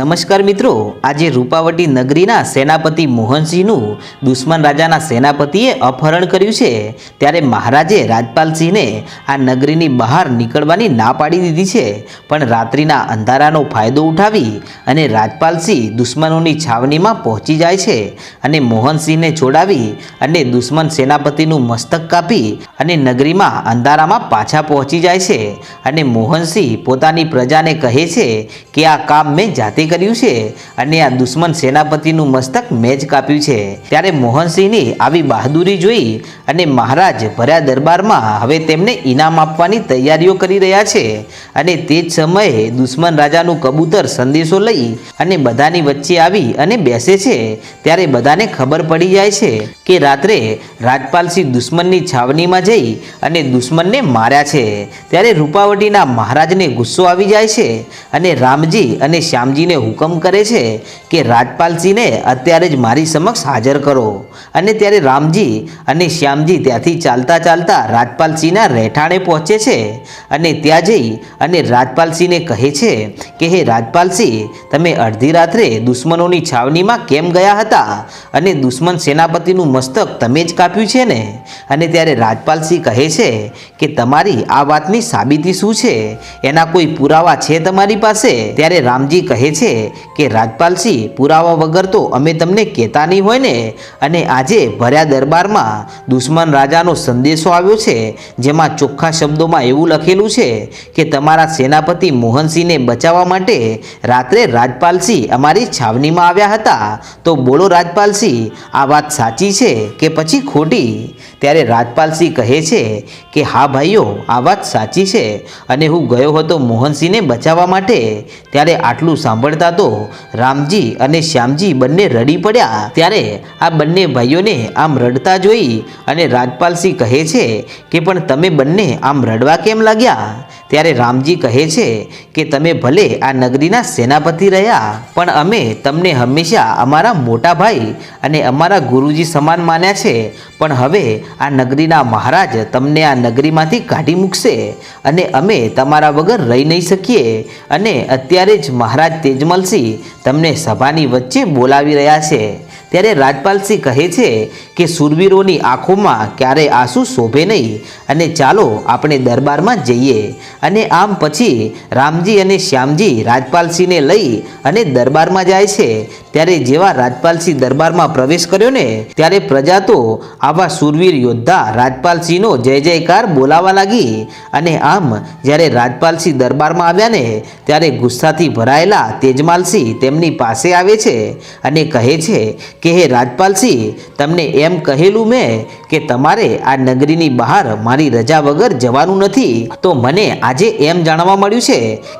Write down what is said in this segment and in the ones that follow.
નમસ્કાર મિત્રો, આજે રૂપાવટી નગરીના સેનાપતિ મોહનસિંહનું દુશ્મન રાજાના સેનાપતિએ અપહરણ કર્યું છે. ત્યારે મહારાજે રાજપાલસિંહને આ નગરીની બહાર નીકળવાની ના પાડી દીધી છે. પણ રાત્રિના અંધારાનો ફાયદો ઉઠાવી અને રાજપાલસિંહ દુશ્મનોની છાવણીમાં પહોંચી જાય છે અને મોહનસિંહને છોડાવી અને દુશ્મન સેનાપતિનું મસ્તક કાપી અને નગરીમાં અંધારામાં પાછા પહોંચી જાય છે. અને મોહનસિંહ પોતાની પ્રજાને કહે છે કે, આ કામ મેં જાતે કર્યું છે અને આ દુશ્મન સેનાપતિનું મસ્તક મેં કાપ્યું છે. ત્યારે મોહનસિંહની આવી બહાદુરી જોઈ અને મહારાજ ભર્યા દરબારમાં હવે તેમને ઇનામ આપવાની તૈયારીઓ કરી રહ્યા છે અને તે જ સમયે દુશ્મન રાજાનું કબૂતર સંદેશો લઈ અને બધાની વચ્ચે આવી અને બેસે છે. ત્યારે બધાને ખબર પડી જાય છે કે રાત્રે રાજપાલસિંહ દુશ્મનની છાવણીમાં જઈ અને દુશ્મનને માર્યા છે. ત્યારે રૂપાવટીના મહારાજને ગુસ્સો આવી જાય છે અને રામજી અને શ્યામજીને હુકમ કરે છે કે રાજપાલસિંહને અત્યારે જ મારી સમક્ષ હાજર કરો. અને ત્યારે રામજી અને શ્યામજી ત્યાંથી ચાલતા ચાલતા રાજપાલસિંહના રહેઠાણે પહોંચે છે. અને ત્યાં જઈ અને રાજપાલસિંહને કહે છે કે, હે રાજપાલસિંહ તમે અડધી રાત્રે દુશ્મનોની છાવણીમાં કેમ ગયા હતા? અને દુશ્મન સેનાપતિનું મસ્તક તમે જ કાપ્યું છે ને? અને ત્યારે રાજપાલસિંહ કહે છે કે, તમારી આ વાતની સાબિતી શું છે? એના કોઈ પુરાવા છે તમારી પાસે? ત્યારે રામજી કહે છે કે રાજપાલસિંહ પુરાવા વગર તો અમે તમને કહેતા નહીં હોય ને? અને આજે ભર્યા દરબારમાં દુશ્મન રાજાનો સંદેશો આવ્યો છે, જેમાં ચોખ્ખા શબ્દોમાં એવું લખેલું છે કે તમારા સેનાપતિ મોહનસિંહને બચાવવા માટે રાત્રે રાજપાલસિંહ અમારી છાવણીમાં આવ્યા હતા. તો બોલો રાજપાલસિંહ, આ વાત સાચી છે કે પછી ખોટી? ત્યારે રાજપાલસિંહ કહે છે કે, હા ભાઈઓ, આ વાત સાચી છે અને હું ગયો હતો મોહનસિંહને બચાવવા માટે. ત્યારે આટલું સાંભળતા તો રામજી અને શ્યામજી બંને રડી પડ્યા. ત્યારે આ બંને ભાઈઓને આમ રડતા જોઈ અને રાજપાલસિંહ કહે છે કે, પણ તમે બંને આમ રડવા કેમ લાગ્યા? ત્યારે રામજી કહે છે કે, તમે ભલે આ નગરીના સેનાપતિ રહ્યા, પણ અમે તમને હંમેશા અમારા મોટા ભાઈ અને અમારા ગુરુજી સમાન માન્યા છે. પણ હવે આ નગરીના મહારાજ તમને આ નગરીમાંથી કાઢી મૂકશે અને અમે તમારા વગર રહી નહીં શકીએ. અને અત્યારે જ મહારાજ તેજમલસિંહ તમને સભાની વચ્ચે બોલાવી રહ્યા છે. ત્યારે રાજપાલસિંહ કહે છે કે સુરવીરોની આંખોમાં ક્યારે આંસુ શોભે નહીં. અને ચાલો આપણે દરબારમાં જઈએ. અને આમ પછી રામજી અને શ્યામજી રાજપાલસિંહને લઈ અને દરબારમાં જાય છે. ત્યારે જેવા રાજપાલસિંહ દરબારમાં પ્રવેશ કર્યો ને, ત્યારે પ્રજા તો આવા સુરવીર યોદ્ધા રાજપાલસિંહનો જય જયકાર બોલાવા લાગી. અને આમ જ્યારે રાજપાલસિંહ દરબારમાં આવ્યા ને, ત્યારે ગુસ્સાથી ભરાયેલા તેજમાલસિંહ તેમની પાસે આવે છે અને કહે છે કે, હે રાજપાલસિંહ, તમને એમ કહેલું મેં કે તમારે આ નગરીની બહાર મારી રજા વગર જવાનું નથી. તો મને આજે એમ જાણવા મળ્યું છે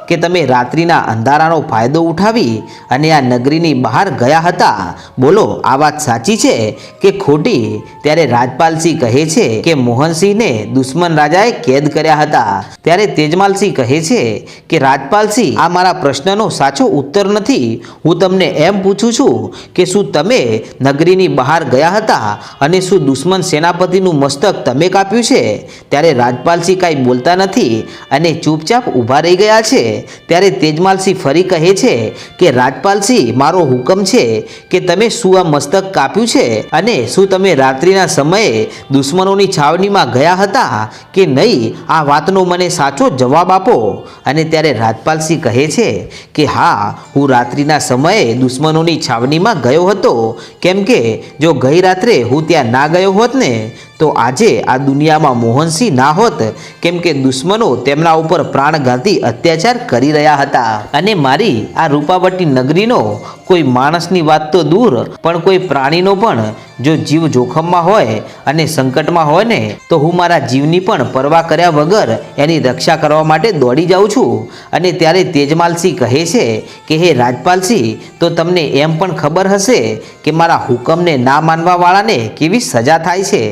કે તમે રાત્રિના અંધારાનો ફાયદો ઉઠાવી અને આ નગરીની બહાર ગયા હતા. બોલો, આ વાત સાચી છે કે ખોટી? ત્યારે રાજપાલસિંહ કહે છે કે મોહનસિંહને દુશ્મન રાજાએ કેદ કર્યા હતા. ત્યારે તેજમાલસિંહ કહે છે કે, રાજપાલસિંહ, આ મારા પ્રશ્નનો સાચો ઉત્તર નથી. હું તમને એમ પૂછું છું કે શું તમે નગરીની બહાર ગયા હતા અને શું દુશ્મન સેનાપતિનું મસ્તક તમે કાપ્યું છે ત્યારે રાજપાલસિંહ કાંઈ બોલતા નથી અને ચૂપચાપ ઊભા રહી ગયા છે. ત્યારે તેજમાલસિંહ ફરી કહે છે કે, રાજપાલસિંહ, મારો હુકમ છે કે તમે શું આ મસ્તક કાપ્યું છે અને શું તમે રાત્રિના સમયે દુશ્મનોની છાવણીમાં ગયા હતા કે નહીં, આ વાતનો મને સાચો જવાબ આપો. અને ત્યારે રાજપાલસિંહ કહે છે કે, હા, હું રાત્રિના સમયે દુશ્મનોની છાવણીમાં ગયો હતો. કેમ કે, જો ગઈ રાત્રે હું ત્યાં ના ગયો હોત ને તો આજે આ દુનિયામાં મોહનસિંહ ના હોત, કેમ કે દુશ્મનો તેમના ઉપર પ્રાણઘાતી અત્યાચાર કરી રહ્યા હતા. અને મારી આ રૂપાવટી નગરીનો કોઈ માણસની વાત તો દૂર, પણ કોઈ પ્રાણીનો પણ, જો જીવ જોખમમાં હોય અને સંકટમાં હોય ને, તો હું મારા જીવની પણ પરવા કર્યા વગર એની રક્ષા કરવા માટે દોડી જાઉં છું. અને ત્યારે તેજમાલસિંહ કહે છે કે, હે રાજપાલસિંહ, તો તમને એમ પણ ખબર હશે કે મારા હુકમને ના માનવા વાળાને કેવી સજા થાય છે.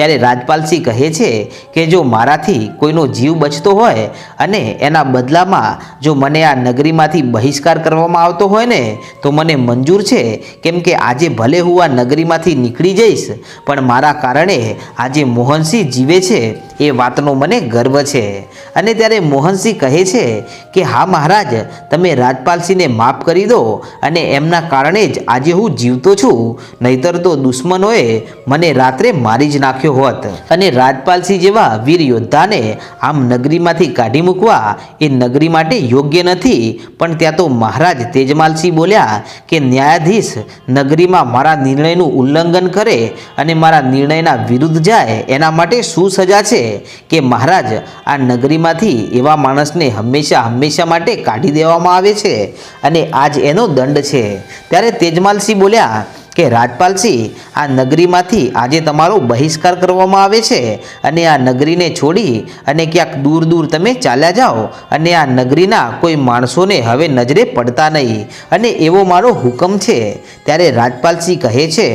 ત્યારે રાજપાલસિંહ કહે છે કે જો મારાથી કોઈનો જીવ બચતો હોય અને એના બદલામાં જો મને આ નગરીમાંથી બહિષ્કાર કરવામાં આવતો હોય ને, તો મને મંજૂર છે કેમ કે આજે ભલે હું આ નગરીમાંથી નીકળી જઈશ, પણ મારા કારણે આજે મોહનસિંહ જીવે છે. એ વાતનો મને ગર્વ છે. અને ત્યારે મોહનસિંહ કહે છે કે, હા મહારાજ, તમે રાજપાલસિંહને માફ કરી દો અને એમના કારણે જ આજે હું જીવતો છું. નહીતર તો દુશ્મનોએ મને રાત્રે મારી જ નાખ્યો હોત. અને રાજપાલસિંહ જેવા વીર યોદ્ધાને આમ નગરીમાંથી કાઢી મૂકવા એ નગરી માટે યોગ્ય નથી. પણ ત્યાં તો મહારાજ તેજમાલસિંહ બોલ્યા કે, ન્યાયાધીશ, નગરીમાં મારા નિર્ણયનું ઉલ્લંઘન કરે અને મારા નિર્ણયના વિરુદ્ધ જાય, એના માટે શું સજા છે? કે મહારાજ, આ નગરીમાંથી એવા માણસને હંમેશા હંમેશા માટે કાઢી દેવામાં આવે છે અને આજ એનો દંડ છે. ત્યારે તેજમાલસિંહ બોલ્યા કે, રાજપાલસિંહ, આ નગરીમાંથી આજે તમારો બહિષ્કાર કરવામાં આવે છે અને આ નગરીને છોડી અને ક્યાંક દૂર દૂર તમે ચાલ્યા જાઓ અને આ નગરીના કોઈ માણસોને હવે નજરે પડતા નહીં. અને એવો મારો હુકમ છે. ત્યારે રાજપાલસિંહ કહે છે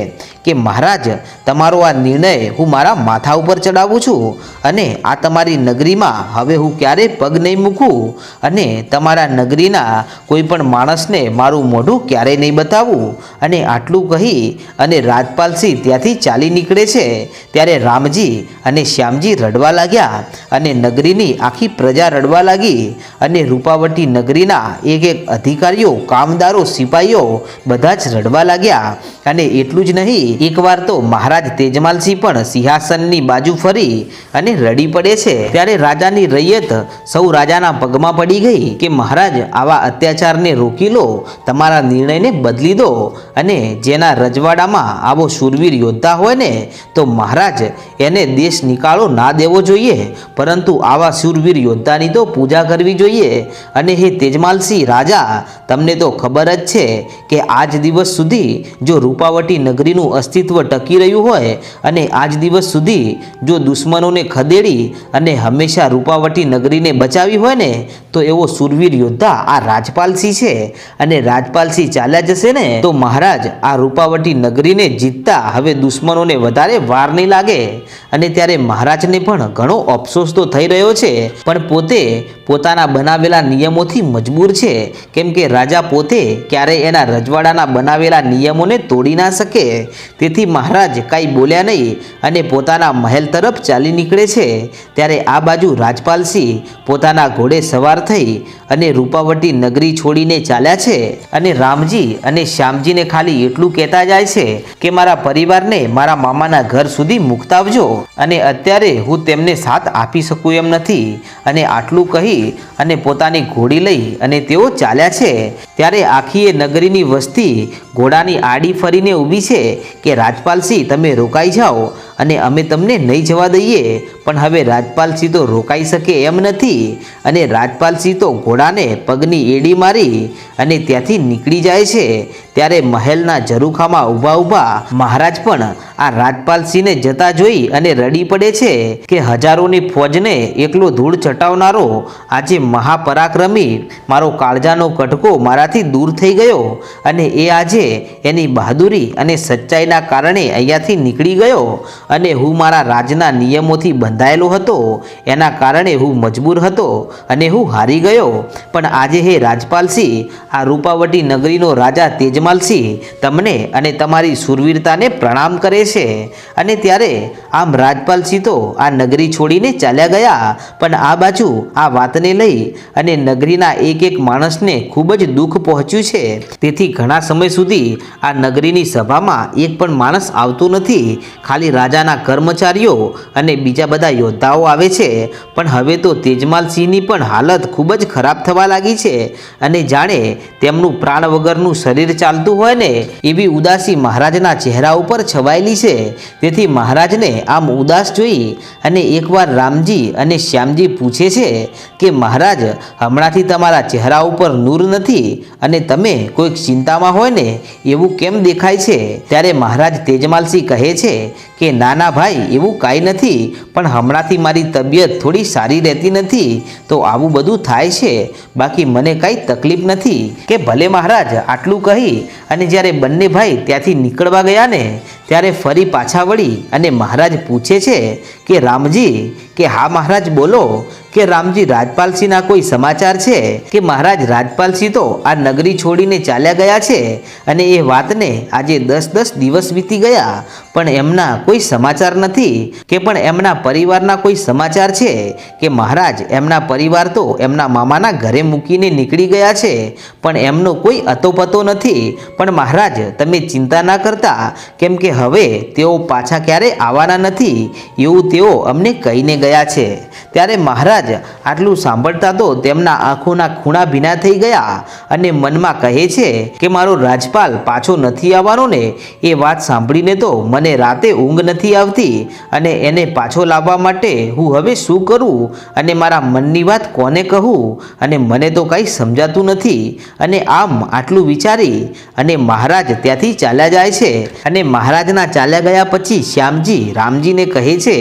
કે મહારાજ, તમારો આ નિર્ણય હું મારા માથા ઉપર ચડાવું છું અને આ તમારી નગરીમાં હવે હું ક્યારેય પગ નહીં મૂકું અને તમારા નગરીના કોઈ પણ માણસને મારું મોઢું ક્યારેય નહીં બતાવું અને આટલું કહી અને રાજપાલસિંહ ત્યાંથી ચાલી નીકળે છે. ત્યારે રામજી અને શ્યામજી રડવા લાગ્યા અને નગરીની આખી પ્રજા રડવા લાગી અને રૂપાવટી નગરીના એક એક અધિકારીઓ, કામદારો સિપાહીઓ બધા જ રડવા લાગ્યા અને એટલું જ નહીં એકવાર તો મહારાજ તેજમાલસિંહ પણ સિંહાસનની બાજુ ફરી અને રડી પડે છે. ત્યારે રાજાની રૈયત સૌ રાજાના પગમાં પડી ગઈ કે, મહારાજ, આવા અત્યાચારને રોકી લો, તમારા નિર્ણયને બદલી દો અને જેના રજવાડામાં આવો શૂરવીર યોદ્ધા હોય ને, તો મહારાજ, એને દેશ નિકાળો ના દેવો જોઈએ. પરંતુ આવા શૂરવીર યોદ્ધાની તો પૂજા કરવી જોઈએ. અને હે તેજમાલસિંહ રાજા, તમને તો ખબર જ છે કે, આજ દિવસ સુધી જો રૂપાવટી નગરીનું અસ્તિત્વ ટકી રહ્યું હોય અને આજ દિવસ સુધી જો દુશ્મનોને ખદેડી અને હંમેશા રૂપાવટી નગરીને બચાવી હોય ને, તો એવો સુરવીર યોદ્ધા આ રાજપાલસિંહ છે. અને રાજપાલસિંહ ચાલ્યા જશે ને, તો મહારાજ આ રૂપાવટી નગરીને જીતતા હવે દુશ્મનોને વધારે વાર નહીં લાગે. અને ત્યારે મહારાજને પણ ઘણો અફસોસ તો થઈ રહ્યો છે. પણ પોતે પોતાના બનાવેલા નિયમોથી મજબૂર છે. કેમ કે રાજા પોતે ક્યારેય એના રજવાડાના બનાવેલા નિયમોને તોડી ના શકે. તેથી મહારાજ કાંઈ બોલ્યા નહીં અને પોતાના મહેલ તરફ ચાલી નીકળે છે. ત્યારે આ બાજુ રાજપાલસિંહ પોતાના ઘોડે સવાર થઈ અને રૂપાવટી નગરી છોડીને ચાલ્યા છે અને રામજી અને શ્યામજીને ખાલી એટલું કહેતા જાય છે કે મારા પરિવારને મારા મામાના ઘર સુધી મુકતાવજો અને અત્યારે હું તેમને સાથ આપી શકું એમ નથી. અને આટલું કહી અને પોતાની ઘોડી લઈ અને તેઓ ચાલ્યા છે. ત્યારે આખી એ નગરીની વસ્તી ઘોડાની આડી ફરીને ઊભી છે કે રાજપાલસિંહ તમે રોકાઈ જાઓ અને અમે તમને નહીં જવા દઈએ પણ હવે રાજપાલસિંહ તો રોકાઈ શકે એમ નથી અને રાજપાલસિંહ તો ઘોડાને પગની એડી મારી અને ત્યાંથી નીકળી જાય છે. ત્યારે મહેલના ઝરૂખામાં ઊભા ઊભા મહારાજ પણ આ રાજપાલસિંહને જતા જોઈ અને રડી પડે છે કે હજારોની ફોજને એકલો ધૂળ ચટાવનારો આજે મહાપરાક્રમી, મારો કાળજાનો કટકો મારાથી દૂર થઈ ગયો અને એ આજે એની બહાદુરી અને સચ્ચાઈના કારણે અહીંયાથી નીકળી ગયો અને હું મારા રાજના નિયમોથી બંધાયેલો હતો. એના કારણે હું મજબૂર હતો અને હું હારી ગયો. પણ આજે હે રાજપાલસિંહ, આ રૂપાવટી નગરીનો રાજા તેજમાલસિંહ તમને અને તમારી સુરવીરતાને પ્રણામ કરે છે. અને ત્યારે આમ રાજપાલસિંહ તો આ નગરી છોડીને ચાલ્યા ગયા. પણ આ બાજુ આ વાતને લઈ અને નગરીના એક એક માણસને ખૂબ જ દુઃખ પહોંચ્યું છે. તેથી ઘણા સમય સુધી આ નગરીની સભામાં એક પણ માણસ આવતો નથી. ખાલી રાજાના કર્મચારીઓ અને બીજા બધા યોદ્ધાઓ આવે છે, પણ હવે તો તેજમાલસિંહની પણ હાલત ખૂબ જ ખરાબ થવા લાગી છે અને જાણે તેમનું પ્રાણ વગરનું શરીર ચાલતું હોય ને એવી ઉદાસી મહારાજના ચહેરા ઉપર છવાયેલી છે. તેથી મહારાજને આમ ઉદાસ જોઈ અને એકવાર રામજી અને શ્યામજી પૂછે છે કે, મહારાજ, હમણાંથી તમારા ચહેરા ઉપર નૂર નથી અને તમે કોઈક ચિંતામાં હોય ને એવું કેમ દેખાય છે? ત્યારે મહારાજ તેજમાલસિંહ કહે છે કે, નાના ભાઈ, એવું કાંઈ નથી, પણ હમણાંથી મારી તબિયત થોડી સારી રહેતી નથી, તો આવું બધું થાય છે. બાકી મને કાંઈ તકલીફ નથી કે ભલે મહારાજ આટલું કહી અને જ્યારે બંને ભાઈ ત્યાંથી નીકળવા ગયા ને, ત્યારે ફરી પાછા વળી અને મહારાજ પૂછે છે કે રામજી, કે હા મહારાજ બોલો, કે રામજી રાજપાલસિંહના કોઈ સમાચાર છે? કે મહારાજ રાજપાલસિંહ તો આ નગરી છોડીને ચાલ્યા ગયા છે અને એ વાતને આજે દસ દસ દિવસ વીતી ગયા, પણ એમના કોઈ સમાચાર નથી, કે પણ એમના પરિવારના કોઈ સમાચાર છે? કે મહારાજ, એમના પરિવાર તો એમના મામાના ઘરે મૂકીને નીકળી ગયા છે, પણ એમનો કોઈ અતોપતો નથી. પણ મહારાજ, તમે ચિંતા ના કરતા, કેમ કે હવે તેઓ પાછા ક્યારે આવવાના નથી? એવું તેઓ અમને કહીને ગયા છે. ત્યારે મહારાજ આટલું સાંભળતા તો તેમના આંખોના ખૂણા ભીના થઈ ગયા અને મનમાં કહે છે કે મારો રાજપાલ પાછો નથી આવવાનો ને, એ વાત સાંભળીને તો મને રાતે ઊંઘ નથી આવતી અને એને પાછો લાવવા માટે હું હવે શું કરું અને મારા મનની વાત કોને કહું અને મને તો કાંઈ સમજાતું નથી અને આમ આટલું વિચારી અને મહારાજ ત્યાંથી ચાલ્યા જાય છે અને મહારાજના ચાલ્યા ગયા પછી શ્યામજી, રામજીને કહે છે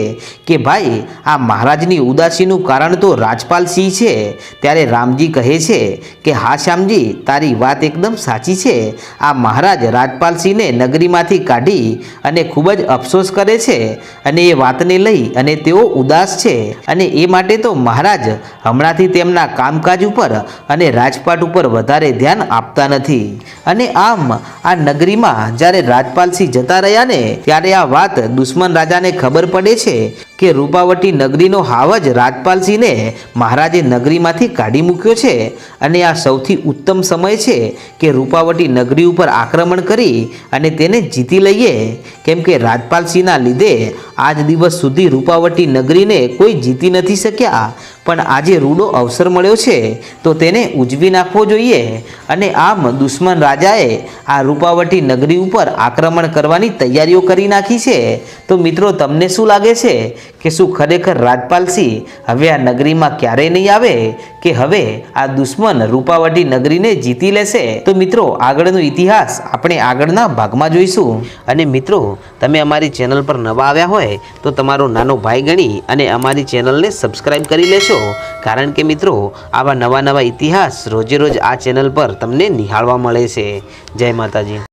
કે ભાઈ, આ મહારાજની ઉદાસીનું કારણ તો રાજપાલ સિંહ છે. ત્યારે રામજી કહે છે કે, હા શ્યામજી, તારી વાત એકદમ સાચી છે. આ મહારાજ રાજપાલ સિંહને નગરીમાંથી કાઢી અને ખૂબ જ અફસોસ કરે છે. અને એ વાતને લઈ અને તેઓ ઉદાસ છે. અને એ માટે તો મહારાજ હમણાંથી તેમના કામકાજ ઉપર અને રાજપાટ ઉપર વધારે ધ્યાન આપતા નથી. અને આમ, આ નગરીમાં જ્યારે રાજપાલસિંહ જતા રહ્યા ને, ત્યારે આ વાત દુશ્મન રાજાને ખબર પડે છે. કે રૂપાવટી નગરીનો હાવ જ રાજપાલસિંહને મહારાજે નગરીમાંથી કાઢી મૂક્યો છે. અને આ સૌથી ઉત્તમ સમય છે કે રૂપાવટી નગરી ઉપર આક્રમણ કરી અને તેને જીતી લઈએ. કેમ કે રાજપાલસિંહના લીધે આજ દિવસ સુધી રૂપાવટી નગરીને કોઈ જીતી નથી શક્યા. પણ આજે રૂડો અવસર મળ્યો છે, તો તેને ઉજવી નાખવો જોઈએ. અને આમ દુશ્મન રાજાએ આ રૂપાવટી નગરી ઉપર આક્રમણ કરવાની તૈયારીઓ કરી નાખી છે. તો મિત્રો, તમને શું લાગે છે? કે શું ખરેખર રાજપાલસિંહ હવે આ નગરીમાં ક્યારેય નહીં આવે? કે હવે આ દુશ્મન રૂપાવટી નગરીને જીતી લેશે? તો મિત્રો, આગળનો ઇતિહાસ આપણે આગળના ભાગમાં જોઈશું. અને મિત્રો, તમે અમારી ચેનલ પર નવા આવ્યા હોય, તો તમારો નાનો ભાઈ ગણી અને અમારી ચેનલને સબસ્ક્રાઈબ કરી લેશો. કારણ કે મિત્રો, આવા નવા નવા ઇતિહાસ રોજે રોજ આ ચેનલ પર તમને નિહાળવા મળે છે. જય માતાજી.